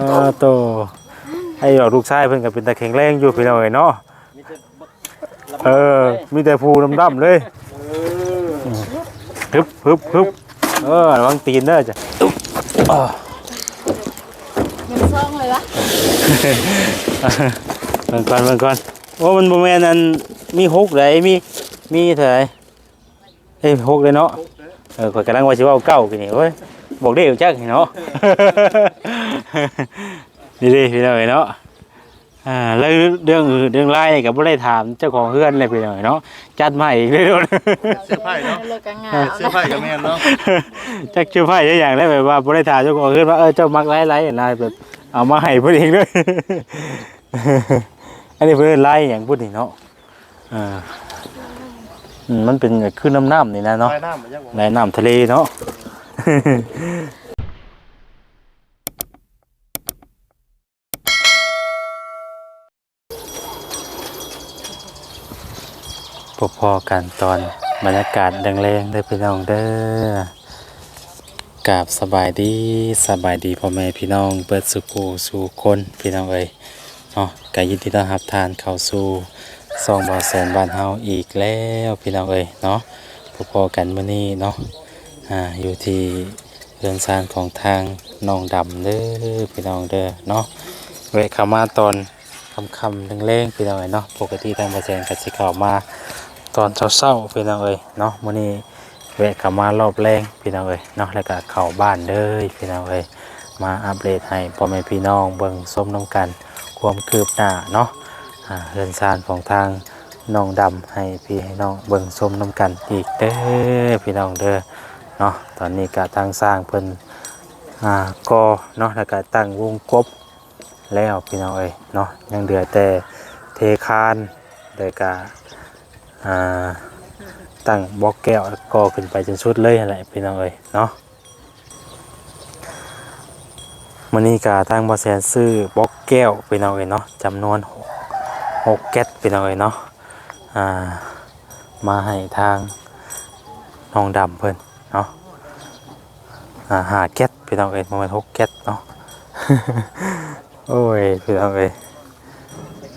อโตให้ดอกลูกชายเพิ่นก็เป็นตาแข็งแรงอยู่พี่น้องเอ้ยเนาะมีแต่บักเออ มีแต่ภูดำๆเลยฮึบฮึบฮึบเออระวังตีนเด้อจ้ะอุ๊บอ่ามันซ่องเลยวะเบิ่งก่อนเบิ่งก่อนโอ้มันบ่แม่นอันมีหกเลยมีมีเท่าไหร่เอ้ยหกเลยเนาะเออข้อยกำลังว่าสิเว้าเก้ากินนี่โอ้ยบอกได้อยู่จักนี่เนาะ นี่ดิพี่น้องเอ้ยเนาะอ่าแล้วเรื่องอื่นเรื่องไล่ก็บ่ได้ถามเจ้าของเฮือนเลยพี่น้องเอ้ยเนาะจัดมาอีกเลยโดน เสื้อผ้าเนาะเลิกกันงานเสื้อผ้ากับแม่นเนาะจักชื่อไผ่ได้อย่างได้แบบว่าบ่ได้ถามเจ้าของเฮือนว่าเออเจ้ามักไล่ไล่อะไรแบบเอามาให้เพิ่นเองด้วยอันนี้เพิ่นไล่อย่างพูดนี่เนาะอ่าอืมมันเป็นคือน้ำน้ำนี่นะเนาะไปน้ำมายังบ่ในน้ำทะเลเนาะ พบพอกันตอนบรรยากาศแรงๆได้พี่น้องเด้อกราบสบายดีสบายดีพ่อแม่พี่น้องเปิดสุขูสู่คนพี่น้องเอ้ยเนาะกยินดีต้อนรับทานเข้าสู่ซองบอแสนบ้านเฮาอีกแล้วพี่น้องเอ้ยเนาะพบพอกันมื้อนี้เนาะอ่าอยู่ที่เรือนซานของทางน้องดำเด้อพี่น้องเด้อเนาะเวขามาตอนคำๆแรงๆพี่น้องเอ้ยเนาะปกติทางบอแสนก็สิเข้ามา ตอนเช้าๆพี่น้องเอ้ยเนาะมื้อนี้แวะเข้ามารอบแรงพี่น้องเอ้ยเนาะแล้วก็เข้าบ้านเด้อพี่น้องเอ้ยมาอัปเดตให้พ่อแม่พี่น้องเบิ่งส้มน้ำกันความคืบหน้าเนาะเรือนซานของทางน้องดำให้พี่ให้น้องเบิ่งส้มน้ำกันอีกเด้อพี่น้องเด้อเนาะตอนนี้ก็ทางสร้างเพิ่นอ่าก็เนาะแล้วก็ตั้งวงกบแล้วพี่น้องเอ้ยเนาะยังเหลือแต่เทคานแล้วก็ อ่าตั้งบล็อกแก้วก็ขึ้นไปจนสุดเลยอะไรพี่น้องเอ้ยเนาะมันนี้กาทางบอแซนซื้อบล็อกแก้วพี่น้องเอ้ยเนาะจำนวนหกหกแก๊สพี่น้องเอ้ยเนาะอ่ามาให้ทางน้องดำเพิ่นเนาะอ่าหาแก๊สพี่น้องเอ้ยประมาณหกแก๊สเนาะโอ้ยพี่น้องเอ้ย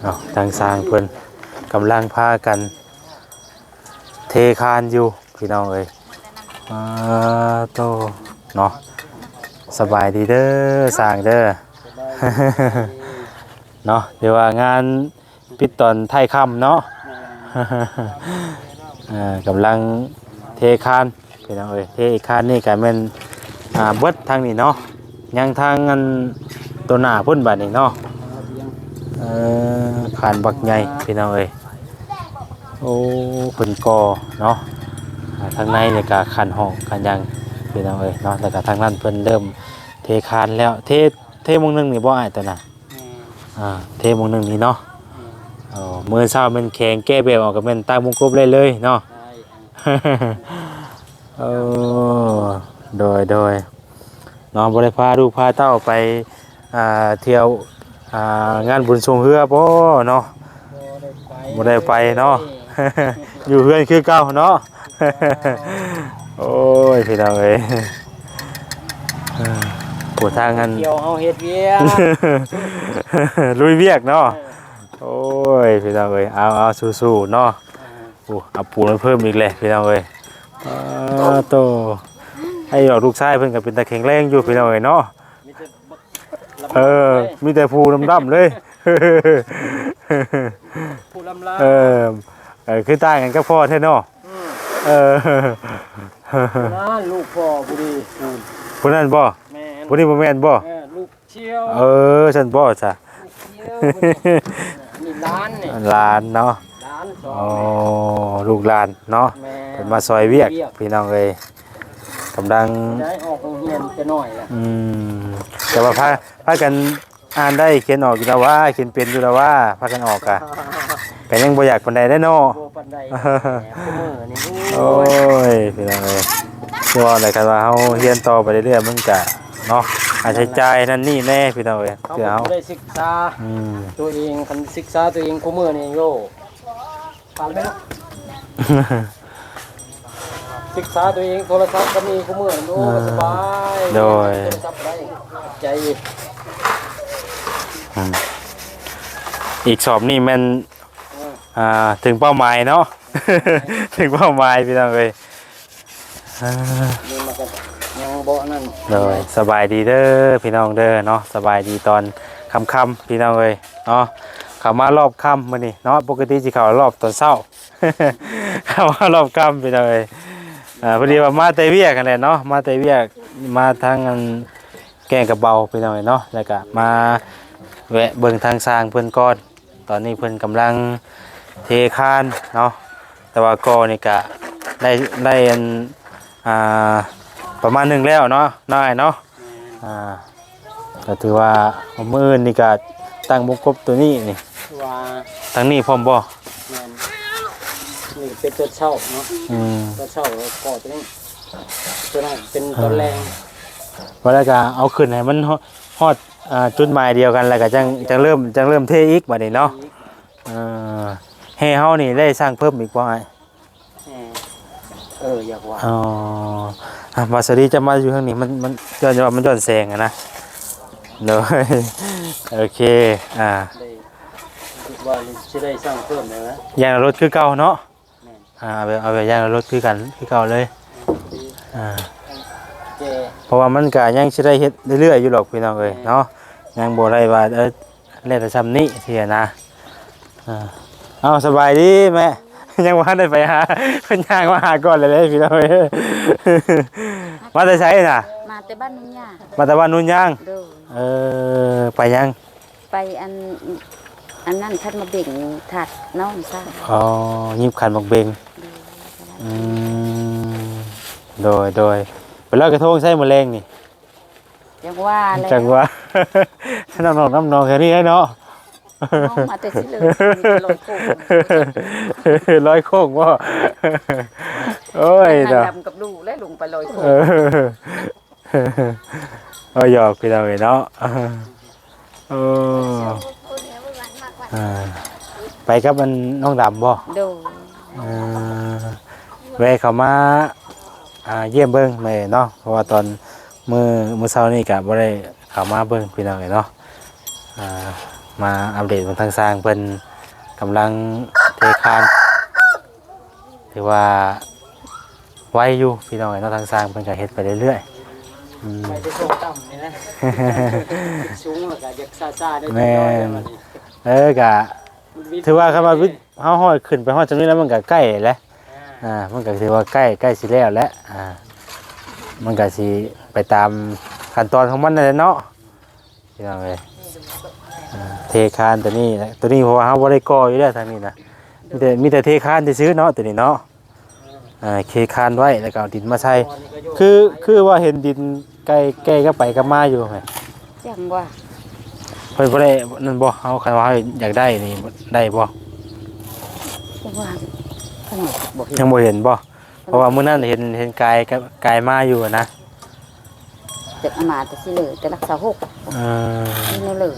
เนาะทางสร้างเพิ่นกำลังพากัน เทคานอยู่พี่น้องเอ้ยอ่าโตเนาะสบายดีเด้อสร้างเด้อเนาะเดี๋ยวว่างานปิดตอนไทยค่ำเนาะอ่ากำลังเทคานพี่น้องเอ้ยเทคานนี่ก็แม่นอ่าเบิดทางนี้เนาะยังทางอันตัวหน้าพุ่นบัดนี้เนาะเออคานบักใหญ่พี่น้องเอ้ย โอ้เพิ่นก่อเนาะอ่าทางในเนี่ยก็คันห้องคันหยังพี่น้องเอ้ยเนาะแล้วก็ทางนั้นเพิ่นเริ่มเทคานแล้วเทเทหมงหนึงนี่บ่อ้ายตัวน่ะอ่าเทหมงหนึงนี่เนาะอ๋อมื้อเช้ามันแข็งแก้แบบออกก็แม่นตั้งวงกบเลยเลยเนาะโอ้โดยโดยน้องบ่ได้พาลูกพาเต้าไปอ่าเที่ยวอ่างานบุญทรงเรือบ่เนาะบ่ได้ไปเนาะ อยู่เพื่อนคือเก่าเนาะ โอ้ยพี่น้องเอ้ยเออปวดทางกัน เกี่ยวเฮาเฮ็ดเวียกลุยเวียกเนาะ โอ้ยพี่น้องเอ้ยเอาเอาสู้ๆเนาะโอ้เอาปูนมาเพิ่มอีกเลยพี่น้องเอ้ยอ้าวโตให้ดอกลูกชายเพิ่นก็เป็นตาแข็งแรงอยู่พี่น้องเอ้ยเนาะมีแต่บักเออ มีแต่ภูดำๆเลย ผู้ลำลาเออเออคือต่างกันก็พ่อแท้เนาะเออนะลูกพ่อผู้ดีผู้ผู้นั้นบ่แม่นผู้นี้บ่แม่นบ่เออลูกเชี่ยวเออฉันบ่จ้ะเชี่ยวนี่ร้านนี่หลานเนาะร้านสอโอ้งลูกหลานเนาะแม่เป็นมาซอยเวียกพี่น้องเอ้ยกำลังได้ออกโรงเรียนจะหน่อยละอืมแต่ว่าพาพากันอ่านได้เขียนออกอยู่แล้วว่าเขียนเป็นอยู่แล้วว่าพากันออกอะ ก็ยังบ่อยากปานใดได้เนาะ โบปันไดแหมผู้มือนี่โอ้ยพี่น้องเอ้ยคือว่าอะไรกันว่าเฮาเรียนต่อไปเรื่อยๆมันก็เนาะค่าใช้จ่ายนั่นนี่แน่พี่น้องเอ้ยเขาคือเฮาบ่ได้ศึกษาอืม ตัวเองคันศึกษาตัวเองผู้มือนี่โยปานไปเนาะศึกษาตัวเองโทรศัพท์ก็มีผู้มือนี่โอ้สบายโดย โทรศัพท์ได้ใจอืมอีกสอบนี่แมันเอออ่าถึงเป้าหมายเนาะ ถึงเป้าหมายพี่น้องเอ้ยอ่านี่มันก็ยังบ่นั่นเลยสบายดีเด้อพี่น้องเด้อเนาะสบายดีตอนค่ำๆพี่น้องเอ้ยเนาะเข้ามารอบค่ำมื้อนี้เนาะปกติสิเข้ารอบตอนเช้าเข้ามารอบค่ำพี่น้องเอ้ยอ่าพอดีว่ามาแต่เวียกกันแหละเนาะมาแต่เวียกมาทางอันแกงกระเบาพี่น้องเอ้ยเนาะแล้วก็มาแวะเบิ่งทางสร้างเพิ่นก่อนตอนนี้เพิ่นกำลัง เทคานเนาะแต่ว่าก็นี่ก็ได้ได้อันอ่าประมาณหนึ่งแล้วเนาะน้อยเนาะอ่าก็ถือว่าเอามืออื่นนี่ก็ตั้งมุกกบตัวนี้นี่ว่าทั้งนี้พร้อมบ่แม่นนี่เป็นตัวเช่าเนาะอืมตัวเช่าแล้วก็ตัวนี้ตัวนั้นเป็นตัวแรงว่าแล้วก็เอาขึ้นให้มันฮอฮอดอ่าจุดหมายเดียวกันแล้วก็จังจังเริ่มจังเริ่มเทอีกบัดนี้เนาะเออ ให้เฮานี่ได้สร้างเพิ่มอีกบ่ไอ้เออเอออยากว่าอ๋ออะมาสวัสดีจะมาอยู่ทางนี้มันมันย้อนว่ามันย้อนแสงอะนะเด้อโอเคอ่าได้คิดว่าจะได้สร้างเพิ่มเลยนะยางรถคือเก่าเนาะแม่นอ่าเอาไปเอาไปยางรถคือกันคือเก่าเลยอ่าเจเพราะว่ามันก็ยังสิได้เฮ็ดเรื่อยๆอยู่หรอกพี่น้องเอ้ยเนาะยังบ่ได้ว่าเออแล้วแต่ซ้ำนี้เสียนะอ่า เอาสบายดีแม่ยังบ่ทันได้ไปหาเพิ่นย่างมาหาก่อนเลยเด้พี่น้องเอ้ยมาแต่ไสน่ะ มาแต่บ้านนุ่งยามาแต่บ้านนุ่นย่างโดยเออไปยังไปอันอันนั้นท่านมาเบ่งถัดน้องซ่าอ๋อยิบขันบักเบงอืมโดยโดยไปลอยกระทงใส่หมะแรงนี่ยังว่าเลยจังว่าน้ำนองน้ำนองแค่นี้ให้เนาะ น้องมาแต่สิเลยมีแต่ลอยโค้งร้อยโค้งว่าโอ้ยนางเนาะดำกับลูกและลุงไปลอยโค้งเออเอาหยอกพี่เราเลยเนาะเอออ่าไปกับมันน้องดำบ่โดยเออแวะเขามาอ่าเยี่ยมเบิ้งแม่เนาะเพราะว่าตอนมือมือเช้านี่กะบ่ได้เข้ามาเบิ้งพี่น้องเลยเนาะอ่า มาอัปเดตบนทางสร้างเพิ่นกำลังเทคานถือว่าไวอยู่พี่น้องเอ้ยเนาะทางสร้างเพิ่นก็เฮ็ดไปเรื่อยๆอืมไปที่โซนต่ำนี่นะสูงแล้วก็อยากซาซาได้แม่น้อยนๆมันนี่เออกะถือว่าคำว่าวิเฮาฮอดขึ้นไปฮอดจังนี้แล้วมันก็ใกล้แล้วอ่าอ่ามันก็ถือว่าใกล้ใกล้สิแล้วแหล้วอ่ามันก็สิไปตามขั้นตอนของมันนั่นแหละเนาะพี่น้องเอ้ยอ่า เทคานตัวนี้นะตัวนี้เพราะว่าเฮาบ่ได้ก่ออยู่แล้วทางนี้นะมีแต่มีแต่เทคานซื่อๆเนาะตัวนี้เนาะอ่าเคคานไว้แล้วก็เอาดินมาใส่ตอนนี้ก็โยกคือคือว่าเห็นดินใกล้ใกล้ก็ไปก็มาอยู่ไงจังว่าเพิ่นบ่ได้นั่นบ่เฮาคันว่าเฮาอยากได้นี่ได้บ่จังว่าขนมบอกยังบ่เห็นบ่เพราะว่ามื้อนั้นเห็นเห็นกายกับกายมาอยู่อะนะจะเอามาแต่สิเลยแต่รักษาหกเออนี่นั่นเลย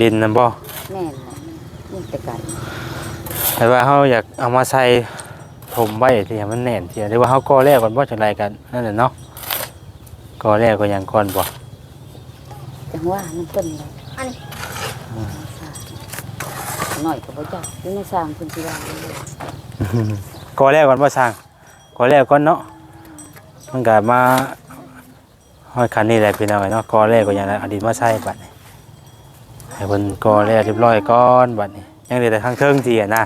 ดินนั่นบ่แม่นน่ะนี่แต่กันแต่ว่าเฮาอยากเอามาใส่ถมไว้ที่ให้มันแน่นที่หรือว่าเฮาก่อแรกก่อนบ่จังไดกันนั่นแหละเนาะก่อแรกก็ยังก่อนบ่จังว่าน้ำเปิ้นเลยอันนี้ หน่อยก็บ่จักอยู่ในสร้างเพิ่นสิว่าก่อแรกก่อนบ่สร้างก่อแรกก่อนเนาะมันก็มาฮอดคันนี้แหละพี่น้องเนาะก่อแรกก็ยังเอาดินมาใส่บัดนี้ ให้เพิ่นก่อแล้วเรียบร้อยก่อนบัดนี้ยังเหลือแต่ทางเทิงทีอะนะ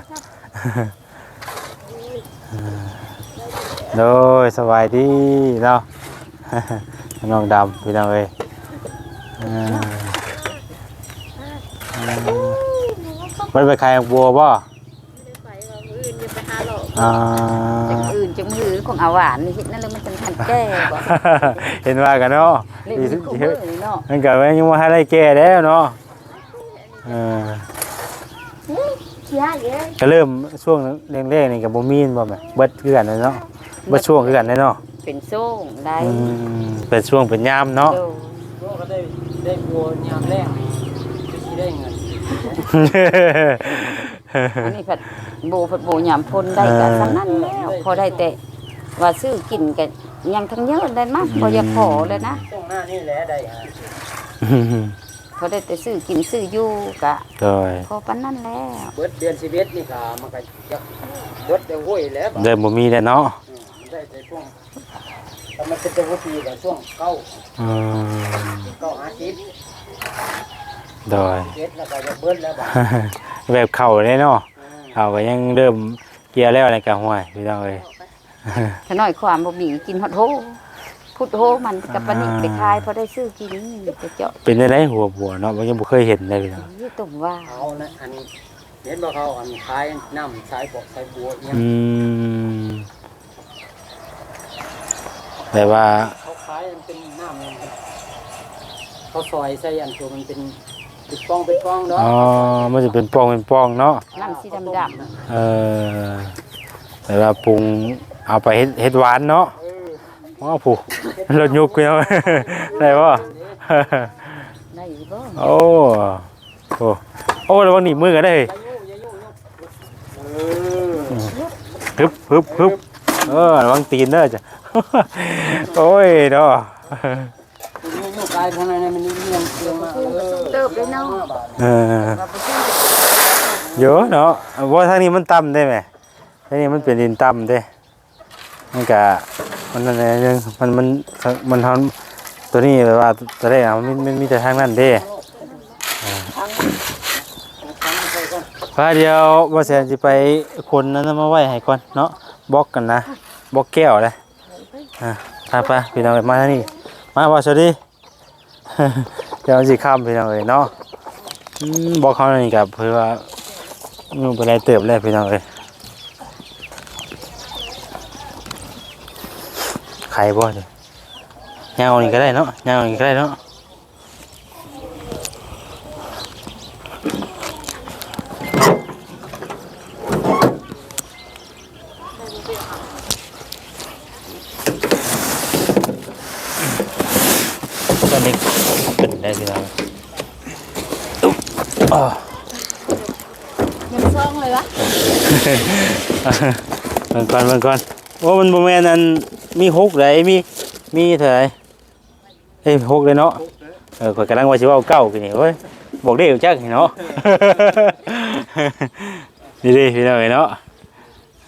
โดยสบายดีเนาะน้องดำพี่น้องเอ้ยอ่ามันไปขายบัวบ่ไปว่ามื้ออื่นจะไปหาหลอกอ่าจังอื่นจังมือของอาหวานนี่เฮ็ดนั่นเลยมันจังทันแก้บ่เห็นว่ากันเนาะเล่นมีคู่มือนี่เนาะมันก็ยังว่าให้ได้แก่แล้วเนาะ เออเสียเยอะก็เริ่มช่วงแรกๆนี่กับบ่มีนบ่แม่เบิดคือกันเนาะเบิดช่วงคือกันเนาะเป็นโซ่งได้อืมเป็นช่วงเป็นยามเนาะ โดโยกก็ได้ได้บัวยามแรกจะสิได้เงินอันนี้ผัดโบผัดโบยามพ่นได้กันทั้งนั้นแล้วพอได้แต่ว่าซื้อกินกันยังทั้งเยอะเลยนะพออยากขอเลยนะ ช่วงหน้านี่แหละได้ฮะ พอได้แต่ซื้อกินซื้ออยู่กะโดยพอปานนั้นแล้วเบิดเดือนชีวิตนี่ก็มันก็จะเบิดเดี๋ยวห้วยแล้วบัดเริ่มบ่มีแล้วเนาะอืมมันได้แต่ช่วงแต่มันเป็นตัวปีกับช่วงเก้าอืมเก้าหาสิบโดยเจ็ดแล้วก็จะเบิดแล้วบัดแบบเข่าเลยเนาะอืมเข่าก็ยังเริ่มเกียร์แล้วในกลางห้วยพี่น้องเอ้ยขน้อยความบ่มีกินฮอดโฮ พุดโฮมันกับปานนี้ไปขายพอได้ซื้อกินไปเจาะเป็นได้หัวบัวเนาะมันยังบ่เคยเห็นเลยพี่น้องยี่ตุ่มว่าเอานะอันนี้เห็นบ่เขาอันขายน้ำสายบอกสายบัวเนี่ยอืมแต่ว่าเขาขายมันเป็นน้ำมันเป็นเขาซอยใส่อันตัวมันเป็นเป็นฟองเป็นฟองเนาะอ๋อมันจะเป็นปองเป็นปองเนาะน้ำสีดำเออแต่ว่าปรุงเอาไปเฮ็ดเฮ็ดหวานเนาะ เอออ๋อผู้รถยุกเนาะได้บ่ๆได้บ่โอ้โอ้โอ้ระวังหนีบมือกันได้อย่ายุ่งอย่ายุ่งยุ่งเออฮึบฮึบฮึบเออระวังตีนเด้อจ้ะโอ้ยเนาะยุ่งยุ่งกายภายในมันนี่ยังเสื่อมมาเออเติบเลยเนาะห้าบาทเออเยอะเนาะว่าทางนี้มันต่ำได้ไหมทางนี้มันเป็นดินต่ำเด้ มันกะมันอะไรนึงมันมันมันทำตัวนี้แบบว่าตัวแรกอะมันมันมีแต่ทางนั้นเด้พาเดียวว่าแสนจะไปคนนั้นมาไหว้ให้ก่อนเนาะบล็อกกันนะบล็อกแก้วเลยอะไปไปพี่น้องเอ้ยมาทางนี้มาว่าสวัสดีเดี๋ยวสิข้ามพี่น้องเอ้ยเนาะบอกเขาหนี่กับเพื่อว่านู่นไปไรเติบแล้วพี่น้องเอ้ย ใครบ่เนี่ยยาวนี่ก็ได้เนาะยาวนี่ก็ได้เนาะตอนนี้เป็นได้พี่น้องอุ๊บอ่ายังซองเลยวะเบิ่งก่อนเบิ่งก่อนโอ้มันบ่แม่นอัน มีหกเลยมีมีเท่าไหร่เอ้ยหกเลยเนาะเออข้อยกำลังว่าสิเว้าเก้ากินนี่โอ้ยบอกได้อยู่จักนี่เนาะ นี่ดิพี่น้องเอ้ยเนาะ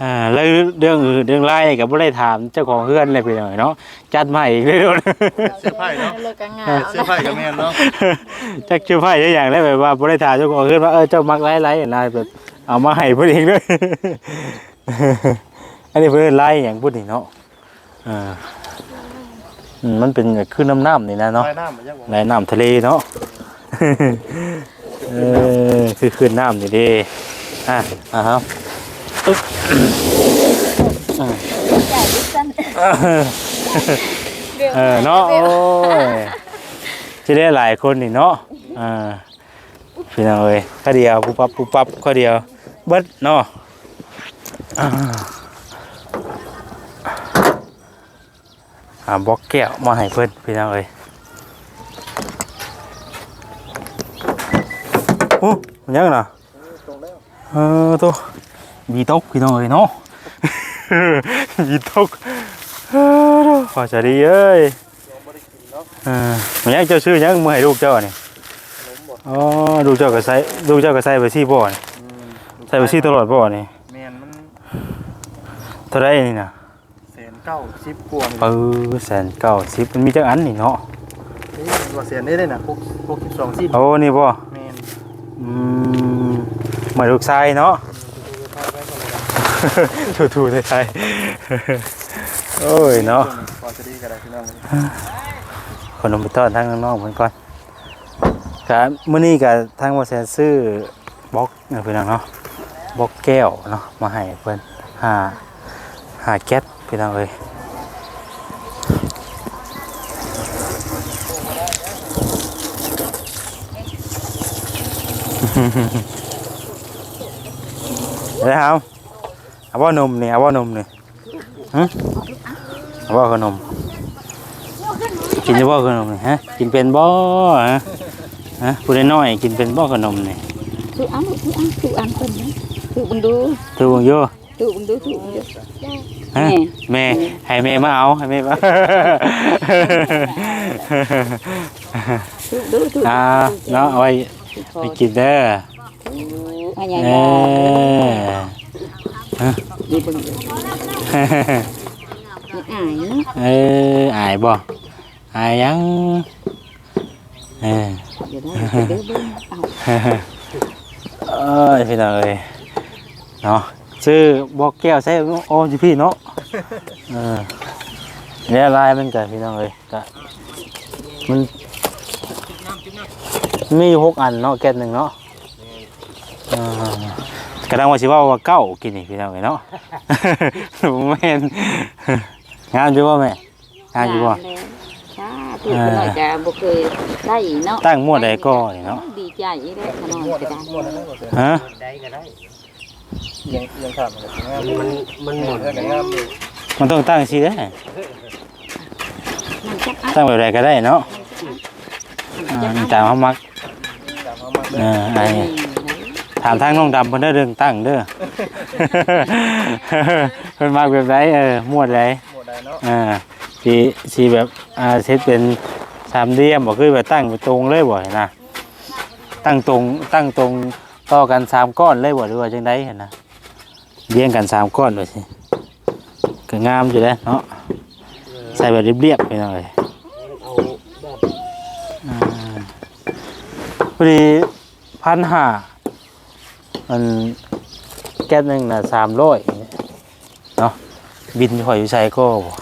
อ่าแล้วเรื่องอื่นเรื่องไล่ก็บ่ได้ถามเจ้าของเฮือนเลยพี่น้องเอ้ยเนาะจัดมาอีกเลยโดน เสื้อผ้าเนาะเลิกกันงาเสื้อผ้ากับแม่นเนาะจักชื่อไพ่ได้อย่างได้แบบว่าบริษัทเจ้าของขึ้นว่าเออเจ้ามักไล่ไล่อย่างไรแบบเอามาให้พูดเองด้วย อันนี้เพื่อนไล่อย่างพูดนี่เนาะ อ่าอืมมันเป็นขึ้นน้ำน้ำนี่นะเนาะ ลายน้ำมันยังบ่ไหลน้ำทะเลเนาะ เออคือขึ้นน้ำนี่เดิอะอะครับอึ๊บอะเออเนาะโอ้ยจะได้หลายคนนี่เนาะอ่าพี่น้องเอ้ยข้อเดียวปุ๊บปั๊บปุ๊บปั๊บข้อเดียวเบิดเนาะอ่าหา บล็อกแก้วมาให้เพิ่นพี่น้องเอ้ยโอ้มันยังน่ะเออตัวบีตกพี่น้องเอ้ยเนาะบีตกเออขอจะดีเอ้ยเออมันยังเจ้าชื่อยังมือให้ลูกเจ้านี่อ๋อลูกเจ้าก็ใส่ลูกเจ้าก็ใส่ไปซี่บ่อนี่ใส่ไปซี่ตลอดบ่อนี่แม่นมันเท่าไรนี่นะแสน เก้าสิบกว่าเออแสนเก้าสิบมันมีจักอันนี่เนาะนี่ว่าแสนได้เลยนะพวกพวกสิบสองสิบโอ้นี่บ่แม่นอืมเหมือนลูกชายเนาะถูๆใช่ๆโอ้ยเนาะพอจะดีกันได้พี่น้องขนมไปต้อนทางน้องๆเพิ่นก่อนครับมื้อนี้ก็ทางว่าแซนซื้อบล็อกเนาะพี่น้องเนาะบล็อกแก้วเนาะมาให้เพิ่นห้าห้าแก๊ส พี่น้องเอ้ยเดี๋ยวครับเอาว่านมนี่เอาว่านมนี่ฮะเอาว่าขนม กินจะบ่ขนมนี่ฮะ กินเป็นบ่ฮะฮะผู้น้อยๆกินเป็นบ่ขนมนี่ถูกอันถูกอันถูกอันคนนี้ถูกบังดูถือวงโยถูกบังดูถูกบังดู ฮะแม่แม่ให้แม่มาเอาให้แม่มาดูดูอ่าเนาะเอาไว้ไปกินเด้ออันใหญ่เอก็อดีเบิ่งดูอายเนาะเอออายบ่อายยังเออเดี๋ยวได้เดี๋ยวเบิ่งเอาเอ้ยพี่น้องเอ้ยเนาะ ชื่อบอกแก้วใช่โอ้ยพี่เนาะเออเนี่ยลายมันกันพี่น้องเอ้ยก็มันมีอยู่หกอันเนาะแก๊สหนึ่งเนาะเออกระดังว่าสิว่าว่าเก้ากินนี่พี่น้องเอ้ยเนาะผมแม่นงามอยู่บ่แม่งามอยู่บ่แล้วจ้าพี่ก็น้อยจะบ่เคยได้เนาะตั้งหมวดใดก็นี่เนาะดีใจอีแล้วขน้อยม้วนก็นะได้ม้วนนะบ่แสนฮะได้ก็ได้ เอียงเอียงข้ามกันงามมันมันหมุนเออก็งามอยู่มันต้องตั้งสิเด้อมันจักอันตั้งแบบใดก็ได้เนาะอ่าตามเขามักตามเอามาเด้เอออไอ้ถามทางน้องดำเพิ่นได้อเรื่องตั้งเด้อเพิ่นมักแบบใดเออมวดใดหมดได้เนาะอ่าสิสิแบบอ่าเซตเป็นสามเหลี่ยมบ่คือแบบตั้งไปตรงเลยบ่เห็นนะตั้งตรงตั้งตรงต่อกันสามก้อนเลยบ่หรือว่าจังไดเห็นนะ เรียงกันสามก้อนว่าสิก็งามอยู่แล้วเนาะใส่แบบเรียบๆไปหน่อยเอาแบบอ่าพอดีพันห้ามันแก๊สหนึ่งน่ะสามร้อยเนาะบินข่อยอยู่ใส่ก็บ่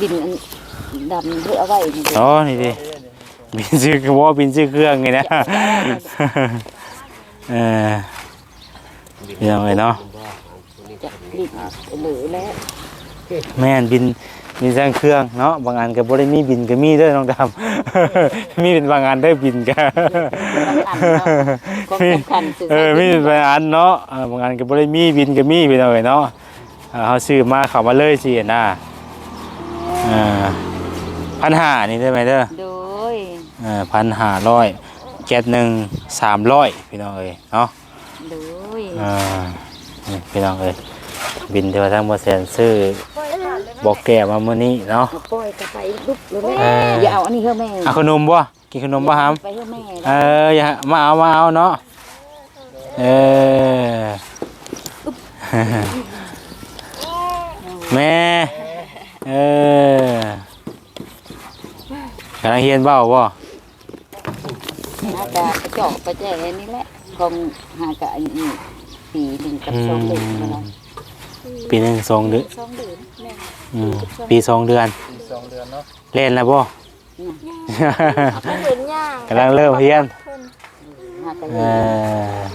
ดินอันดำเพื่อเอาไว้นี่เด้อ๋อนี่ดิบินซื้อคือว่าบินซื้อเครื่องไงนะเออ ยังไงเนาะจะดินเหลือแล้วแม่นบินบินสร้างเครื่องเนาะบางอันก็บ่ได้มีบินก็มีเด้อน้องดำ มีเป็นบางอันได้อบินก็ก็สำคัญคือเออมีเป็นบางอันเนาะเออบางอันก็บ่ได้มีบินก็มีพี่น้องเอ้ยเนาะเออเขาซื้อมาเข้ามาเลยสินะเอ่าพันห้านี่ได้ไหมเด้อ โดยเออพันห้าร้อยแก๊สหนึ่งสามร้อยพี่น้องเอ้ยเนาะโดย อ่านี่พี่น้องเอ้ยบินเทวทั้งหมดแสนซื้อบอกแก่มามื้อนี้เนาะเอาปล่อยก็ไปลุกเลยเออ อย่าเอาอันนี้เฮ้อแม่เอาขนมบ่กินขนมบ่ฮัมไปเฮ้อแม่เอออย่ามาเอามาเอาเนาะเออแม่เออกำลังเฮียนเบ้าบ่น่าจะไปเจาะไปแจ้นี่แหละคงหากะอันนี้ ปีหนึ่งกับสองเดือนเท่านั้นปีหนึ่งสองเดือนสองเดือนแม่อืมปีสองเดือนอีกสองเดือนเนาะเล่นแล้วบ่เห็นย่างกำลังเริ่มเฮียนหากะเอเย็น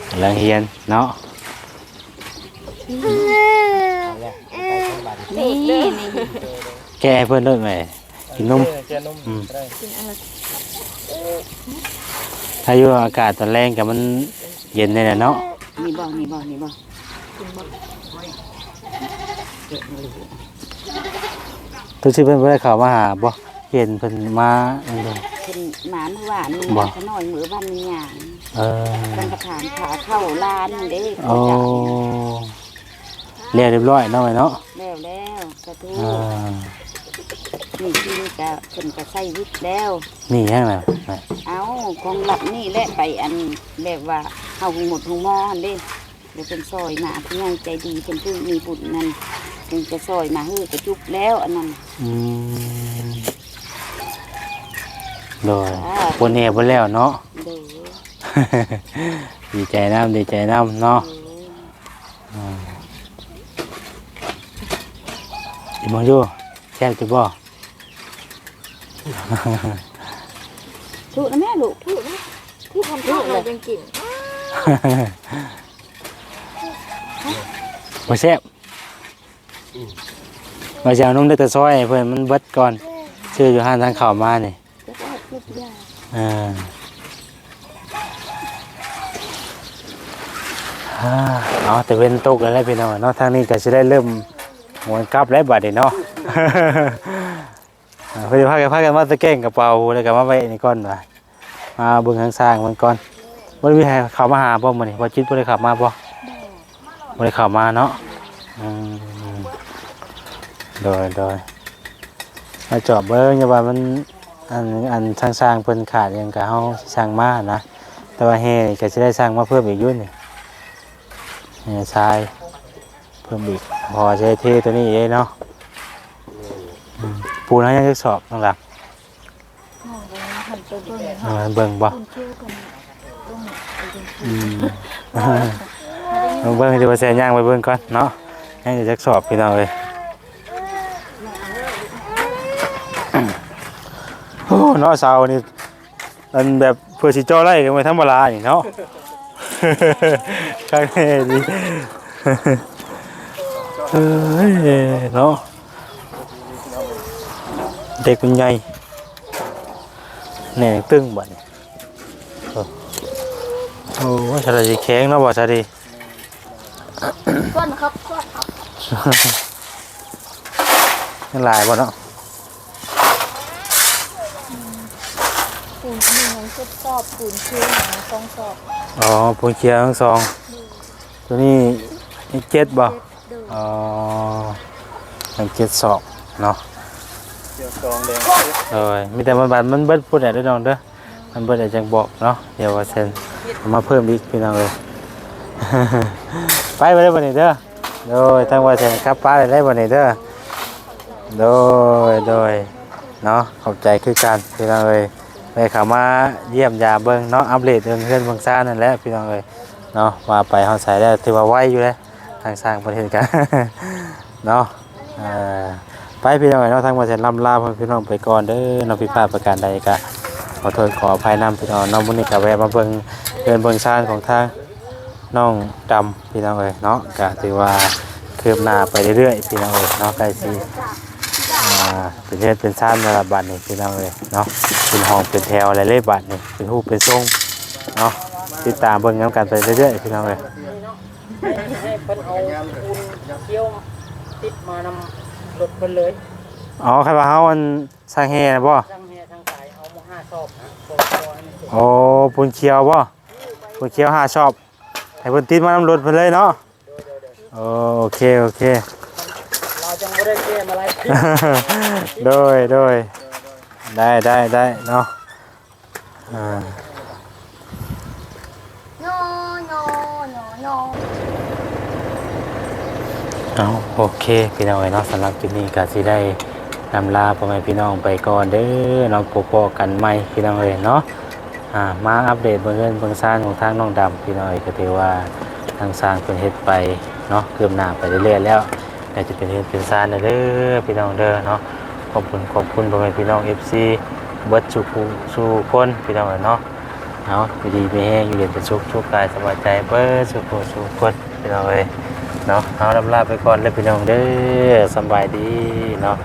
อกำลังเฮียนเนาะนี่นี่แกให้เพื่อนด้วยไหมกินนมเออแกนมอืมก็ได้ถ้าอยู่อากาศตอนแรงกับมัน เย็นเนี่ยแหละเนาะนี่บ่นี่บ่นี่บ่ทุกทีเพื่อนเพื่อนเขามาหาบ่เย็นเพิ่นมาอันเดียวเป็นหมาเมื่อวานนี่บ่ขน้อยมือวันนี้หยังเออเป็นกระถางขาเข้าร้านเด้โอ้เรียบเรียบร้อยเนาะเนาะแล้วแล้วกระทูอ่า นี่ที่นี่จะเป็นกระใส่วิกแล้ว นี่ยังไงน่ะเอาของหลับนี่แหละไปอันแบบว่าเฮาหมดหูหมอหั่นเด้เดี๋ยวเป็นซอยมาพี่ยังใจดีเป็นผู้มีบุญนั่นเป็นจะซอยมาเฮือกระจุบแล้วอันนั้นอืมโดยบนเอบนแล้วเนาะ เด้อดีใจน้ำดีใจน้ำเนาะอีมองดูแซ่บจะบ่ ถูกนะแม่ลูกถูกนะที่ทำข้าวเรายังกินมาแซ่บมาจะเอานุ่มได้แต่ซอยให้เพื่อนมันเบิดก่อนชื่ออยู่ห้านทางเข่าวมานี่จะได้พูดยากอ่าอ่าเอาแต่เป็นตกแล้วแหละพี่น้องเนาะทางนี้ก็จะได้เริ่มหวนกลับแล้วบัดนี้เนาะอ่า เพื่อนพากันพากันมาตะเก้งกระเป๋าแล้วก็มาไว้นี่ก่อนว่ะมาเบิ่งทางสร้างมันก่อนบ่ได้มีใครเข้ามาหาบ่มื้อนี้บ่จิตบ่ได้เขับมาบ่บ่ได้เข้ามาเนาะอืมโดยโดยมาจอบเบิ่งอย่าว่ามันอันอันสร้างเพิ่นขาดหยังก็เฮาสิสร้างมานะแต่ว่าเฮนี่ก็สิได้สร้างมาเพิ่มอีกอยู่นี่เฮทรายเพิ่มอีกพอใช้เทตัวนี้เองเนาะ ปูนเฮายังจะสอบนั่นล่ะหันไปเบิ่งเออเบิ่งบ่คุณเชื่อกันลงไปจนอืมเอาเบิ่งให้ดูว่าแซ่ย่างไปเบิ่งก่อนเนาะยังจะจักสอบพี่น้องเอ้ยโอ้เนาะเสานี่มันแบบเพื่อสิเจ่อไล่กันไว้ธรรมดานี่เนาะข้างแน่ดีเอ้ยเนาะ เด็กมันใหญ่แหน่ตึงบ่เนี่ยโอ้โอ้ชาดีแข็งเนาะบ่ชาดีก้อนครับก้อนครับยังหลายบ่เนาะปูนมีเงินเจ็ดสอบปูนเชื่อหนังสองสอบอ๋อปูนเขียวทั้งสองตัวนี้นี่เจ็ดบ่เจ็ดเดิมอ๋อมันเจ็ดสองเนาะเกี่ยว ซองแดงเอ้ยมีแต่มันบาดมันเบิดพูดได้เด้อน้องเด้อมันเบิดได้จังบอกเนาะเดี๋ยวว่าเซ็นเอามาเพิ่มอีกพี่น้องเลย ไปไปได้บ่นี่เด้อโดยทั้งว่าเซ็นครับป้าได้ได้บ่นี่เด้อโดยโดยเนาะขอบใจคือกันพี่น้องเอ้ยไปขามาเยี่ยมยาเบิ่งเนาะอัปเดตเรื่องเรื่องเบางซ่านนั่นแหละพี่น้องเอ้ยเนาะว่าไปเฮาใส่ได้ถือว่าไวอยู่เลยทางสร้างประเทศกันเนาะอ่อ ไปพี่น้องเอ้ยเนาะทางว่าเซ็นลำลาบพี่น้องไปก่อนเด้อเนาะผิดพลาประการใดก็ขอโทษขออภัยนำพี่น้องน้องมื้อนี้ก็แวะมาเบิ่งเรื่องเบิ่งซ่านของทางน้องดำพี่น้องเอ้ยเนาะก็ถือว่าคืบหน้าไปเรื่อยๆพี่น้องเอ้ยเนาะใกล้สิอ่าเป็นเรื่องเป็นซ่านระบัดนี่พี่น้องเอ้ยเนาะเป็นห้องเป็นแถวอะไรเลยบัดนี่เป็นรูเป็นทรงเนาะติดตามเบิ่งนํกันไปเรื่อยๆพี่น้องเอ้ยให้เพิ่นเอาปูนเคี้ยวติดมานำ รถเพิ่นเลยอ๋อใครว่าเฮาอันสร้างแห่น่ะบ่ทั้งแห่ทั้งสายเอามาห้าซอบนะโปรโปรให้มันสุกโอ้ปูนเขียวบ่ปูนเขียวห้าชอบให้เพิ่นติดมานำรถเพิ่นเลยเนาะโอ้โอเคโอเค เราจังบ่ได้แก้มาหลายปีโดยโดยได้ได้ได้เนาะอ่าโนโนโนโน เอาโอเคพี่น้องเอ้ยเนาะสำหรับคลิปนี้ก็สิได้นำลาพ่อแม่พี่น้องไปก่อนเด้อน้องโปโปกันใหม่พี่น้องเอ้ยเนาะอ่ามาอัปเดตเบื้องเงินเบื้องซ่านของทางน้องดำพี่น้องเอ้ยก็ถือว่าทางสร้างเป็นเฮ็ดไปเนาะเกือบหน้าไปเรื่อยๆแล้วแต่จะเป็นเฮ็ดเป็นซ่านเด้อพี่น้องเด้อเนาะขอบคุณขอบคุณพ่อแม่พี่น้อง FC เบิดสู่ผู้สู่คนพี่น้องเอ้ยเนาะเอาดีมีแห้งอยู่เย็นเป็นสุขสุขกายสบายใจเบิดสู่ผู้สู่คนพี่น้องเอ้ย เนาะเอาลำลาไปก่อนเลยพี่น้องเด้อสบายดีเนาะ